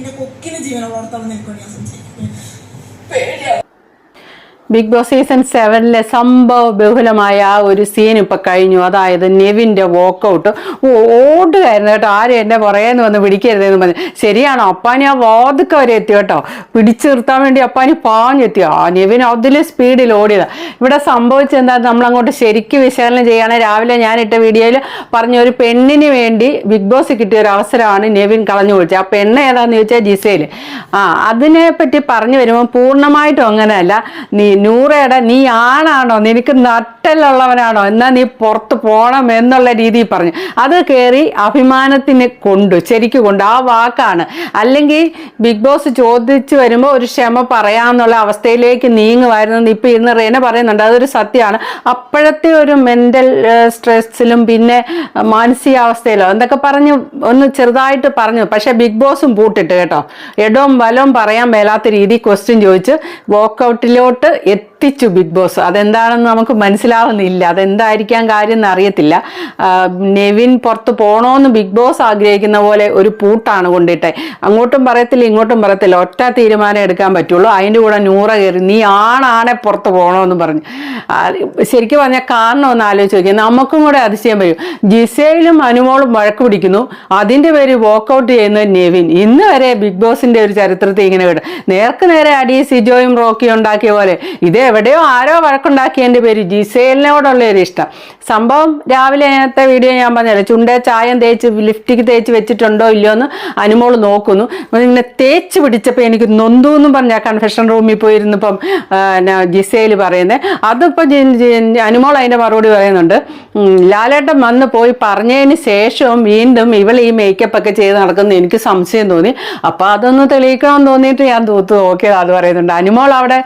എന്റെ കൊക്കിന് ജീവനോടത്തോളം നിൽക്കുകയാണ് നിൽക്കും ഞാൻ സംസാരിക്കും ബിഗ് ബോസ് സീസൺ സെവനിലെ സംഭവ ബഹുലമായ ആ ഒരു സീൻ ഇപ്പൊ കഴിഞ്ഞു. അതായത് നെവിന്റെ വോക്കൗട്ട് ഓടുകയായിരുന്നു കേട്ടോ. ആരും എന്നെ പുറകേന്ന് വന്ന് പിടിക്കരുതെന്ന് പറഞ്ഞു. ശരിയാണോ അപ്പാനി ആ വാതുക്ക വരെ എത്തി കേട്ടോ. പിടിച്ചു നിർത്താൻ വേണ്ടി അപ്പാനി പാഞ്ഞെത്തി. ആ നെവിൻ അതിൽ സ്പീഡിൽ ഓടിയത്. ഇവിടെ സംഭവിച്ചെന്താ? നമ്മൾ അങ്ങോട്ട് ശരിക്കും വിശകലനം ചെയ്യാണ്. രാവിലെ ഞാനിട്ട വീഡിയോയിൽ പറഞ്ഞ ഒരു പെണ്ണിന് വേണ്ടി ബിഗ് ബോസ് കിട്ടിയ ഒരു അവസരമാണ് നെവിൻ കളഞ്ഞു കുളിച്ചത്. ആ പെണ്ണ് ഏതാന്ന് ചോദിച്ചാൽ ജിസേൽ. ആ അതിനെ പറ്റി പറഞ്ഞു വരുമ്പോൾ പൂർണമായിട്ടും അങ്ങനെയല്ല. നീ നൂറയുടെ നീ ആണാണോ? നിനക്ക് നട്ടലുള്ളവനാണോ എന്നാ നീ പുറത്ത് പോകണം എന്നുള്ള രീതിയിൽ പറഞ്ഞു. അത് കയറി അഭിമാനത്തിന് കൊണ്ടു ശരിക്കും കൊണ്ടു. ആ വാക്കാണ്. അല്ലെങ്കിൽ ബിഗ് ബോസ് ചോദിച്ചു വരുമ്പോൾ ഒരു ക്ഷമ പറയാമെന്നുള്ള അവസ്ഥയിലേക്ക് നീങ്ങുമായിരുന്നു. ഇപ്പം ഇന്ന് റേന പറയുന്നുണ്ട് അതൊരു സത്യമാണ്. അപ്പോഴത്തെ ഒരു മെന്റൽ സ്ട്രെസ്സിലും പിന്നെ മാനസികാവസ്ഥയിലോ എന്തൊക്കെ പറഞ്ഞു ഒന്ന് ചെറുതായിട്ട് പറഞ്ഞു. പക്ഷേ ബിഗ് ബോസും പൂട്ടിട്ട് കേട്ടോ. എടവും വലവും പറയാൻ മേലാത്ത രീതി ക്വസ്റ്റ്യൻ ചോദിച്ച് വോക്കൗട്ടിലോട്ട് it എത്തിച്ചു ബിഗ് ബോസ്. അതെന്താണെന്ന് നമുക്ക് മനസ്സിലാവുന്നില്ല. അതെന്തായിരിക്കാൻ കാര്യം എന്ന് അറിയത്തില്ല നെവിൻ പുറത്ത് പോകണമെന്ന് ബിഗ് ബോസ് ആഗ്രഹിക്കുന്ന പോലെ ഒരു പൂട്ടാണ് കൊണ്ടിട്ടെ. അങ്ങോട്ടും പറയത്തില്ല ഇങ്ങോട്ടും പറയത്തില്ല. ഒറ്റ തീരുമാനം എടുക്കാൻ പറ്റുള്ളൂ. അതിന്റെ കൂടെ നൂറ കയറി നീ ആണാണെ പുറത്ത് പോകണമെന്ന് പറഞ്ഞു. ശരിക്കും പറഞ്ഞാൽ കാരണം ഒന്ന് ആലോചിച്ച് നോക്കിയാൽ നമുക്കും കൂടെ അതിശയം വരും. ജിസയിലും അനുമോളും വഴക്ക് പിടിക്കുന്നു. അതിന്റെ പേര് വോക്കൗട്ട് ചെയ്യുന്ന നെവിൻ. ഇന്ന് വരെ ബിഗ് ബോസിന്റെ ഒരു ചരിത്രത്തിൽ ഇങ്ങനെ വിടും നേർക്ക് നേരെ അടി സിജോയും റോക്കിയും ഉണ്ടാക്കിയ പോലെ ഇത് എവിടെയോ ആരോ വഴക്കുണ്ടാക്കിയതിന്റെ പേര് ജിസേലിനോടുള്ള ഒരു ഇഷ്ടം. സംഭവം രാവിലെ നേരത്തെ വീഡിയോ ഞാൻ പറഞ്ഞല്ലോ ചുണ്ടേ ചായം തേച്ച് ലിഫ്റ്റിക്ക് തേച്ച് വെച്ചിട്ടുണ്ടോ ഇല്ലയോ എന്ന് അനുമോൾ നോക്കുന്നു. ഇങ്ങനെ തേച്ച് പിടിച്ചപ്പോൾ എനിക്ക് നൊന്തു എന്നും പറഞ്ഞ കൺഫെഷൻ റൂമിൽ പോയിരുന്നപ്പം ജിസേൽ പറയുന്നത് അതിപ്പോൾ അനുമോൾ അതിന്റെ മറുപടി പറയുന്നുണ്ട് ലാലേട്ടൻ വന്ന് പോയി പറഞ്ഞതിന് ശേഷവും വീണ്ടും ഇവൾ ഈ മേക്കപ്പ് ഒക്കെ ചെയ്ത് നടക്കുന്ന എനിക്ക് സംശയം തോന്നി. അപ്പോൾ അതൊന്ന് തെളിയിക്കണം തോന്നിയിട്ട് ഞാൻ തൂത്ത് നോക്കിയത് അത് പറയുന്നുണ്ട്. അനുമോൾ അവിടെ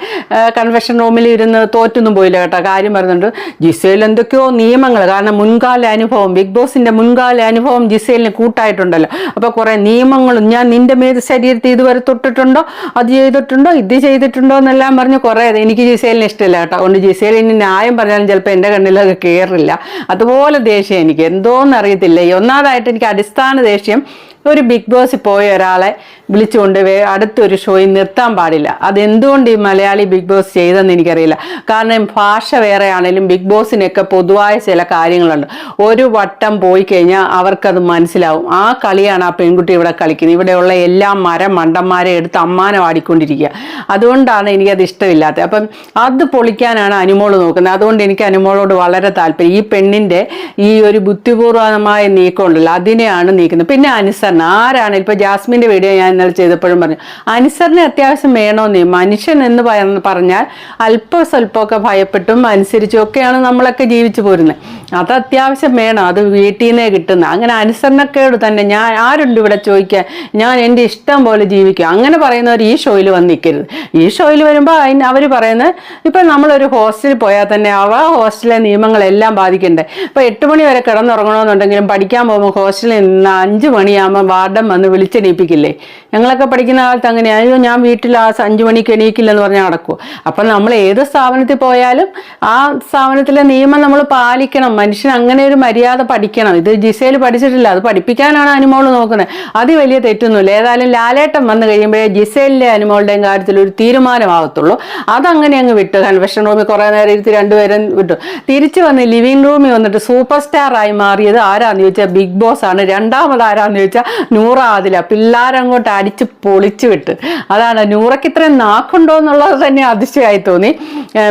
കൺവെൻഷൻ റൂമിൽ ഇരുന്ന് തോറ്റൊന്നും പോയില്ല കേട്ടോ. കാര്യം പറയുന്നുണ്ട് ജിസേൽ എന്തൊക്കെയോ നിയമങ്ങൾ കാരണം മുൻകാല അനുഭവം ബിഗ് ബോസിന്റെ മുൻകാല അനുഭവം ജിസേലിന് കൂട്ടായിട്ടുണ്ടല്ലോ. അപ്പോൾ കുറേ നിയമങ്ങളും ഞാൻ നിന്റെ മേത് ശരീരത്തിൽ ഇതുവരെ തൊട്ടിട്ടുണ്ടോ? അത് ചെയ്തിട്ടുണ്ടോ? ഇത് ചെയ്തിട്ടുണ്ടോ എന്നെല്ലാം പറഞ്ഞ് കുറെ എനിക്ക് ജിസേലിന് ഇഷ്ടമില്ല കേട്ടോ. അതുകൊണ്ട് ജിസേലിന് ന്യായം പറഞ്ഞാലും ചിലപ്പോൾ എന്റെ അത് കയറില്ല അതുപോലെ ദേഷ്യം എനിക്ക്. എന്തോന്നറിയത്തില്ല. ഒന്നാമതായിട്ട് എനിക്ക് അടിസ്ഥാന ദേഷ്യം ഒരു ബിഗ് ബോസിൽ പോയ ഒരാളെ വിളിച്ചുകൊണ്ട് അടുത്തൊരു ഷോയിൽ നിർത്താൻ പാടില്ല. അതെന്തുകൊണ്ട് ഈ മലയാളി ബിഗ് ബോസ് ചെയ്തെന്ന് എനിക്കറിയില്ല. കാരണം ഭാഷ വേറെ ആണെങ്കിലും ബിഗ് ബോസിനൊക്കെ പൊതുവായ ചില കാര്യങ്ങളുണ്ട്. ഒരു വട്ടം പോയി കഴിഞ്ഞാൽ അവർക്കത് മനസ്സിലാവും. ആ കളിയാണ് ആ പെൺകുട്ടി ഇവിടെ കളിക്കുന്നത്. ഇവിടെയുള്ള എല്ലാ മരം മണ്ടന്മാരെ എടുത്ത് അമ്മാനം ആടിക്കൊണ്ടിരിക്കുക. അതുകൊണ്ടാണ് എനിക്കത് ഇഷ്ടമില്ലാത്തത്. അപ്പം അത് പൊളിക്കാനാണ് അനുമോൾ നോക്കുന്നത്. അതുകൊണ്ട് എനിക്ക് അനുമോളോട് വളരെ താല്പര്യം. ഈ പെണ്ണിന്റെ ഈ ഒരു ബുദ്ധിപൂർവമായ നീക്കമുണ്ടല്ലോ അതിനെയാണ് നീക്കുന്നത്. പിന്നെ അനുസരണ. ആരാണ്? ഇപ്പൊ ജാസ്മിന്റെ വീഡിയോ ഞാൻ ഇന്നലെ ചെയ്തപ്പോഴും പറഞ്ഞു അനുസരണ അത്യാവശ്യം വേണമെന്നേ മനുഷ്യൻ എന്ന് പറ- പറഞ്ഞാൽ അല്പം സ്വല്പമൊക്കെ ഭയപ്പെട്ടും അനുസരിച്ചും ഒക്കെയാണ് നമ്മളൊക്കെ ജീവിച്ചു പോരുന്നത്. അത് അത്യാവശ്യം വേണം. അത് വീട്ടിൽ നിന്നേ കിട്ടുന്ന. അങ്ങനെ അനുസരണക്കേട് തന്നെ ഞാൻ ആരുണ്ട് ഇവിടെ ചോദിക്കാൻ? ഞാൻ എന്റെ ഇഷ്ടം പോലെ ജീവിക്കും. അങ്ങനെ പറയുന്നവർ ഈ ഷോയിൽ വന്ന് നിൽക്കരുത്. ഈ ഷോയിൽ വരുമ്പോൾ അതിന് അവർ പറയുന്നത് ഇപ്പം നമ്മളൊരു ഹോസ്റ്റലിൽ പോയാൽ തന്നെ അവ ഹോസ്റ്റലിലെ നിയമങ്ങളെല്ലാം ബാധിക്കണ്ടേ? ഇപ്പം എട്ട് മണി വരെ കിടന്നുറങ്ങണമെന്നുണ്ടെങ്കിലും പഠിക്കാൻ പോകുമ്പോൾ ഹോസ്റ്റലിൽ നിന്ന് അഞ്ച് മണിയാകുമ്പോൾ വാർഡൻ വന്ന് വിളിച്ചെണീപ്പിക്കില്ലേ? ഞങ്ങളൊക്കെ പഠിക്കുന്ന കാലത്ത് അങ്ങനെ അയ്യോ ഞാൻ വീട്ടിൽ ആ അഞ്ച് മണിക്ക് എണീക്കില്ലെന്ന് പറഞ്ഞാൽ നടക്കുമോ അപ്പം നമ്മൾ ഏത് സ്ഥാപനത്തിൽ പോയാലും ആ സ്ഥാപനത്തിലെ നിയമം നമ്മൾ പാലിക്കണം. മനുഷ്യൻ അങ്ങനെ ഒരു മര്യാദ പഠിക്കണം. ഇത് ജിസയിൽ പഠിച്ചിട്ടില്ല. അത് പഠിപ്പിക്കാനാണ് അനുമോൾ നോക്കുന്നത്. അത് വലിയ തെറ്റൊന്നുമില്ല. ഏതായാലും ലാലേട്ടൻ വന്നു കഴിയുമ്പോഴേ ജിസയിലെ അനുമോളുടെയും കാര്യത്തിൽ ഒരു തീരുമാനമാകത്തുള്ളൂ. അതങ്ങനെ അങ്ങ് വിട്ടു. കൺവെൻഷൻ റൂമിൽ കുറേ നേരം ഇരുത്തി രണ്ടുപേരും വിട്ടു. തിരിച്ചു വന്ന് ലിവിംഗ് റൂമിൽ വന്നിട്ട് സൂപ്പർ സ്റ്റാർ ആയി മാറിയത് ആരാന്ന് ചോദിച്ചാൽ ബിഗ് ബോസ് ആണ് രണ്ടാമത് ആരാന്ന് ചോദിച്ചാൽ നൂറ ആദില. പിള്ളേരങ്ങോട്ട് അടിച്ച് പൊളിച്ചു വിട്ട്. അതാണ് നൂറയ്ക്ക് ഇത്രയും നാക്കുണ്ടോ എന്നുള്ളത് തന്നെ അതിശയമായി തോന്നി.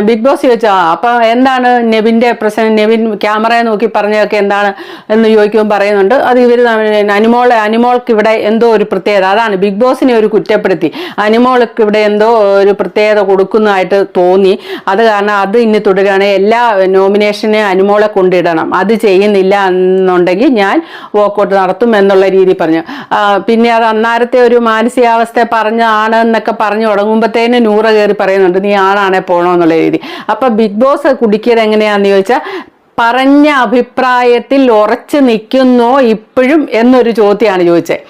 ബിഗ് ബോസ് ചോദിച്ചാൽ അപ്പം എന്താണ് നെവിന്റെ പ്രശ്നം? നെവിൻ ക്യാമറയെ നോക്കി പറഞ്ഞതൊക്കെ എന്താണ് എന്ന് ചോദിക്കുമ്പോൾ പറയുന്നുണ്ട്. അത് ഇവർ അനിമോൾ അനിമോൾക്ക് ഇവിടെ എന്തോ ഒരു പ്രത്യേകത. അതാണ് ബിഗ് ബോസിനെ ഒരു കുറ്റപ്പെടുത്തി. അനിമോൾക്ക് ഇവിടെ എന്തോ ഒരു പ്രത്യേകത കൊടുക്കുന്നതായിട്ട് തോന്നി. അത് കാരണം അത് ഇനി തുടരുകയാണ് എല്ലാ നോമിനേഷനെ അനിമോളെ കൊണ്ടിടണം. അത് ചെയ്യുന്നില്ല എന്നുണ്ടെങ്കിൽ ഞാൻ വോക്കൗട്ട് നടത്തും എന്നുള്ള രീതി പറഞ്ഞു. പിന്നെ അത് അന്നാരത്തെ ഒരു മാനസികാവസ്ഥ പറഞ്ഞാണ് എന്നൊക്കെ പറഞ്ഞു തുടങ്ങുമ്പോഴത്തേന് നൂറ് കയറി പറയുന്നുണ്ട് നീ ആണാണെ പോകണമെന്നുള്ള രീതി. അപ്പൊ ബിഗ് ബോസ് കുടിക്കിയത് എങ്ങനെയാന്ന് ചോദിച്ചാൽ പറഞ്ഞ അഭിപ്രായത്തിൽ ഉറച്ചു നിൽക്കുന്നോ ഇപ്പോഴും എന്നൊരു ചോദ്യമാണ് ചോദിച്ചത്.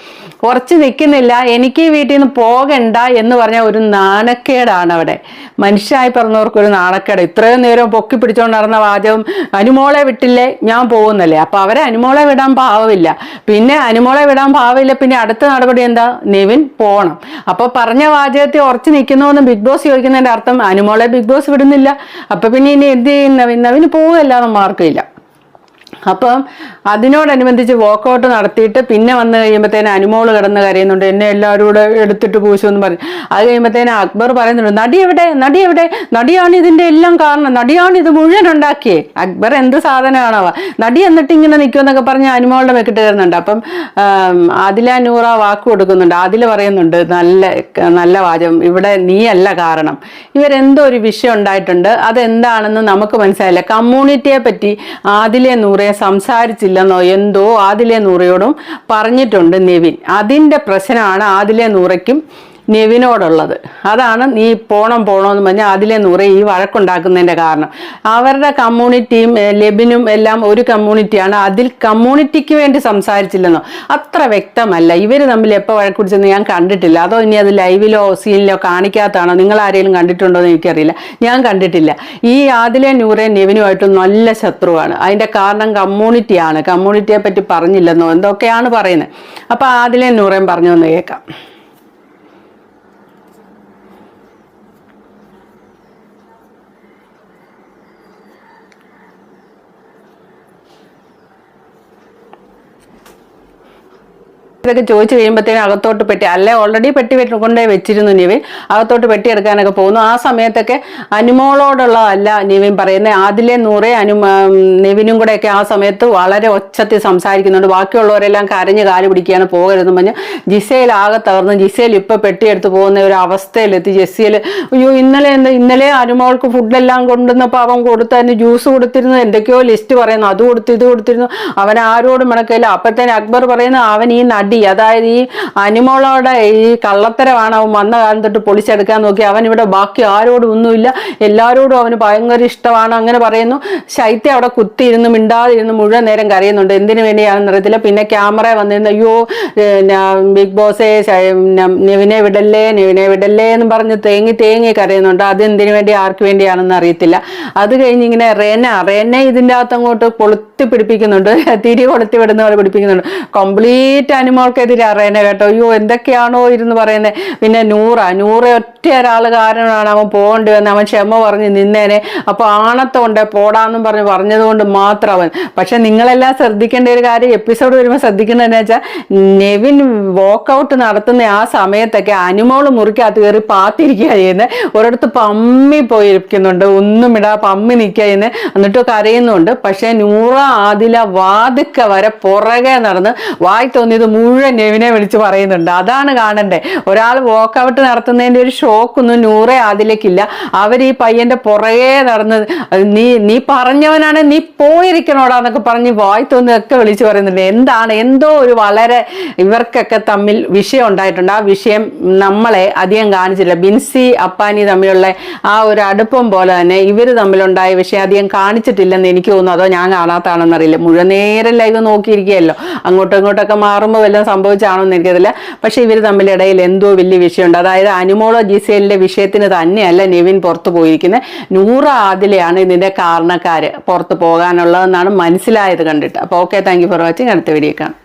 ഉറച്ചു നിൽക്കുന്നില്ല എനിക്ക് ഈ വീട്ടിൽ നിന്ന് പോകണ്ട എന്ന് പറഞ്ഞ ഒരു നാണക്കേടാണ് അവിടെ. മനുഷ്യരായി പറഞ്ഞവർക്ക് ഒരു നാണക്കേട്. ഇത്രയും നേരം പൊക്കി പിടിച്ചോണ്ട് നടന്ന വാചകം അനുമോളെ വിട്ടില്ലേ ഞാൻ പോകുന്നല്ലേ. അപ്പൊ അവരെ അനുമോളെ വിടാൻ പാവമില്ല. പിന്നെ അനുമോളെ വിടാൻ പാവമില്ല പിന്നെ അടുത്ത നടപടി എന്താ? നിവിൻ പോണം. അപ്പൊ പറഞ്ഞ വാചകത്തെ ഉറച്ചു നിൽക്കുന്നു ബിഗ് ബോസ് ചോദിക്കുന്നതിന്റെ അർത്ഥം അനുമോളെ ബിഗ് ബോസ് വിടുന്നില്ല. അപ്പൊ പിന്നെ ഇനി എന്ത് ചെയ്യും? നവീൻ നവീന് പോവല്ലാതെ മാർക്കില്ല അപ്പം അതിനോടനുബന്ധിച്ച് വോക്കൗട്ട് നടത്തിയിട്ട് പിന്നെ വന്നു കഴിയുമ്പോഴത്തേന് അനുമോൾ കിടന്ന് കരയുന്നുണ്ട്. എന്നെ എല്ലാവരും കൂടെ എടുത്തിട്ട് പൂശു എന്ന് പറഞ്ഞു. അത് കഴിയുമ്പോഴത്തേന് അക്ബർ പറയുന്നുണ്ട് നടി എവിടെ? നടി എവിടെ? നടിയാണ് ഇതിന്റെ എല്ലാം കാരണം. നടിയാണ് ഇത് മുഴുവൻ ഉണ്ടാക്കിയേ. അക്ബർ എന്ത് സാധനമാണവ. നടി എന്നിട്ട് ഇങ്ങനെ നിൽക്കുമെന്നൊക്കെ പറഞ്ഞ് അനുമോളുടെ വെക്കിട്ട് കയറുന്നുണ്ട്. അപ്പം അതില നൂറ വാക്ക് കൊടുക്കുന്നുണ്ട്. അതിൽ പറയുന്നുണ്ട് നല്ല നല്ല വാചകം. ഇവിടെ നീയല്ല കാരണം. ഇവരെന്തോ ഒരു വിഷയം ഉണ്ടായിട്ടുണ്ട്. അതെന്താണെന്ന് നമുക്ക് മനസ്സിലായില്ല. കമ്മ്യൂണിറ്റിയെ പറ്റി ആദിലെ നൂറയെ സംസാരിച്ചില്ലെന്നോ എന്തോ ആദിലെ നൂറയോടും പറഞ്ഞിട്ടുണ്ട് നിവിൻ. അതിന്റെ പ്രശ്നമാണ് ആദിലെ നൂറയ്ക്കും നെവിനോടുള്ളത്. അതാണ് നീ പോണം പോണമെന്ന് പറഞ്ഞാൽ അതിലെ നൂറ ഈ വഴക്കുണ്ടാക്കുന്നതിന്റെ കാരണം. അവരുടെ കമ്മ്യൂണിറ്റിയും ലെബിനും എല്ലാം ഒരു കമ്മ്യൂണിറ്റിയാണ്. അതിൽ കമ്മ്യൂണിറ്റിക്ക് വേണ്ടി സംസാരിച്ചില്ലെന്നോ? അത്ര വ്യക്തമല്ല. ഇവർ തമ്മിൽ എപ്പോൾ വഴക്കുടിച്ചെന്ന് ഞാൻ കണ്ടിട്ടില്ല. അതോ ഇനി അത് ലൈവിലോ സീനിലോ കാണിക്കാത്തതാണോ? നിങ്ങൾ ആരെങ്കിലും കണ്ടിട്ടുണ്ടോ എന്ന് എനിക്കറിയില്ല. ഞാൻ കണ്ടിട്ടില്ല. ഈ ആദിലെ നൂറെ നെവിനുമായിട്ട് നല്ല ശത്രുവാണ്. അതിന്റെ കാരണം കമ്മ്യൂണിറ്റിയാണ്. കമ്മ്യൂണിറ്റിയെ പറ്റി പറഞ്ഞില്ലെന്നോ? എന്തൊക്കെയാണ് പറയുന്നത്? അപ്പോൾ ആദിലെ നൂറേം പറഞ്ഞു എന്ന് കേൾക്കാം. ഇതൊക്കെ ചോദിച്ചു കഴിയുമ്പോഴത്തേനും അകത്തോട്ട് പെട്ടി അല്ലെ ഓൾറെഡി പെട്ടി കൊണ്ടേ വെച്ചിരുന്നു നിവിൻ. അകത്തോട്ട് പെട്ടി എടുക്കാനൊക്കെ പോകുന്നു. ആ സമയത്തൊക്കെ അനുമോളോടുള്ളതല്ല നിവിൻ പറയുന്നത് ആദിലെ നൂറെ അനു നിവിനും കൂടെയൊക്കെ ആ സമയത്ത് വളരെ ഒച്ചത്തിൽ സംസാരിക്കുന്നുണ്ട്. ബാക്കിയുള്ളവരെല്ലാം കരഞ്ഞ് കാലു പിടിക്കുകയാണ് പോകരുതെന്ന് പറഞ്ഞ് ജിസയിൽ ആകെ തകർന്ന് ജിസയിൽ ഇപ്പൊ പെട്ടിയെടുത്ത് പോകുന്ന ഒരു അവസ്ഥയിലെത്തി. ജെസ്സിയിൽ അയ്യോ ഇന്നലെ എന്താ ഇന്നലെ അനുമോൾക്ക് ഫുഡെല്ലാം കൊണ്ടുവന്നപ്പോൾ അവൻ കൊടുത്തതിന് ജ്യൂസ് കൊടുത്തിരുന്നു. എന്തൊക്കെയോ ലിസ്റ്റ് പറയുന്നു. അത് കൊടുത്തു ഇത് കൊടുത്തിരുന്നു. അവൻ ആരോടും മിണക്കില്ല അപ്പോഴത്തേന് അക്ബർ പറയുന്നു അവൻ ഈ നടി അതായത് ഈ അനിമോളോടെ ഈ കള്ളത്തരമാണ് അവൻ വന്ന കാലം പൊളിച്ചെടുക്കാൻ നോക്കി. അവൻ ഇവിടെ ബാക്കി ആരോടും ഒന്നുമില്ല. എല്ലാവരോടും അവന് ഭയങ്കര ഇഷ്ടമാണ്. അങ്ങനെ പറയുന്നു. ശൈത്യം അവിടെ കുത്തിയിരുന്ന് മിണ്ടാതിരുന്ന് മുഴുവൻ നേരം കരയുന്നുണ്ട്. എന്തിനു വേണ്ടിയാണെന്ന് അറിയത്തില്ല. പിന്നെ ക്യാമറ വന്നിരുന്നു. അയ്യോ ബിഗ് ബോസേ നെവിനെ വിടല്ലേ നെവിനെ വിടല്ലേ എന്ന് പറഞ്ഞ് തേങ്ങി തേങ്ങി കരയുന്നുണ്ട്. അത് എന്തിനു വേണ്ടി ആർക്ക് വേണ്ടിയാണെന്ന് അറിയത്തില്ല. അത് കഴിഞ്ഞ് ഇങ്ങനെ റെന റെനെ ഇതിന്റെ അകത്ത് അങ്ങോട്ട് കൊളുത്തി പിടിപ്പിക്കുന്നുണ്ട്. തിരി കൊളുത്തി വിടുന്ന പോലെ പിടിപ്പിക്കുന്നുണ്ട്. കംപ്ലീറ്റ് അനിമോൾക്കെതിരെ അറിയണേ കേട്ടോ. അയ്യോ എന്തൊക്കെയാണോ ഇരുന്ന് പറയുന്നത് പിന്നെ നൂറ. നൂറ ഒറ്റ ഒരാൾ കാരണമാണ് അവൻ പോകേണ്ടി വന്നത് അവൻ ക്ഷമ പറഞ്ഞ് നിന്നേനെ. അപ്പോൾ ആണത്തോണ്ട് പോടാന്നും പറഞ്ഞ് പറഞ്ഞതുകൊണ്ട് മാത്രം അവൻ. പക്ഷെ നിങ്ങളെല്ലാം ശ്രദ്ധിക്കേണ്ട ഒരു കാര്യം എപ്പിസോഡ് വരുമ്പോൾ ശ്രദ്ധിക്കുന്നതെന്ന് വെച്ചാൽ നെവിൻ വോക്കൗട്ട് നടത്തുന്ന ആ സമയത്തൊക്കെ അനുമോൾ മുറിക്കകത്ത് കയറി പാത്തിരിക്കുക ചെയ്യുന്നത് ഒരിടത്ത് പമ്മി പോയിരിക്കുന്നുണ്ട്. ഒന്നും ഇടാ പമ്മി നിൽക്കുക ചെയ്യുന്നത് എന്നിട്ട് കരയുന്നുണ്ട്. പക്ഷേ നൂറ ആദില വാതുക്ക വരെ പുറകെ നടന്ന് വായി തോന്നിയത് മുഴുവൻ നെവിനെ വിളിച്ച് പറയുന്നുണ്ട്. അതാണ് കാണണ്ടേ. ഒരാൾ വോക്കൗട്ട് നടത്തുന്നതിന്റെ ഒരു ഷോക്കൊന്നും നൂറെ അതിലേക്കില്ല. അവർ ഈ പയ്യന്റെ പുറകെ നടന്ന് നീ നീ പറഞ്ഞവനാണ് നീ പോയിരിക്കണോടാ എന്നൊക്കെ പറഞ്ഞ് വായ്ത്തൊന്നൊക്കെ വിളിച്ച് പറയുന്നുണ്ട്. എന്താണ്? എന്തോ ഒരു വളരെ ഇവർക്കൊക്കെ തമ്മിൽ വിഷയം ഉണ്ടായിട്ടുണ്ട്. ആ വിഷയം നമ്മളെ അധികം കാണിച്ചില്ല. ബിൻസി അപ്പാനി തമ്മിലുള്ള ആ ഒരു അടുപ്പം പോലെ തന്നെ ഇവർ തമ്മിലുണ്ടായ വിഷയം അധികം കാണിച്ചിട്ടില്ലെന്ന് എനിക്ക് തോന്നുന്നു. അതോ ഞാൻ കാണാത്താണെന്നറിയില്ല മുഴുവൻ നേരം ലൈവ് നോക്കിയിരിക്കുകയല്ലോ. അങ്ങോട്ടും ഇങ്ങോട്ടൊക്കെ മാറുമ്പോൾ വല്ലതും സംഭവിച്ചാണോ എന്ന് എനിക്കറിയില്ല. പക്ഷെ ഇവർ തമ്മിലിടയിൽ എന്തോ വലിയ വിഷയമുണ്ട്. അതായത് അനുമോളോ ജിസേലിന്റെ വിഷയത്തിന് തന്നെയല്ല നെവിൻ പുറത്തു പോയിരിക്കുന്നത് നൂറ ആദിലെയാണ് ഇതിന്റെ കാരണക്കാര് പുറത്ത് പോകാനുള്ളതെന്നാണ് മനസ്സിലായത് കണ്ടിട്ട്. അപ്പോൾ okay thank you for watching അടുത്ത വീഡിയോ കാണാം.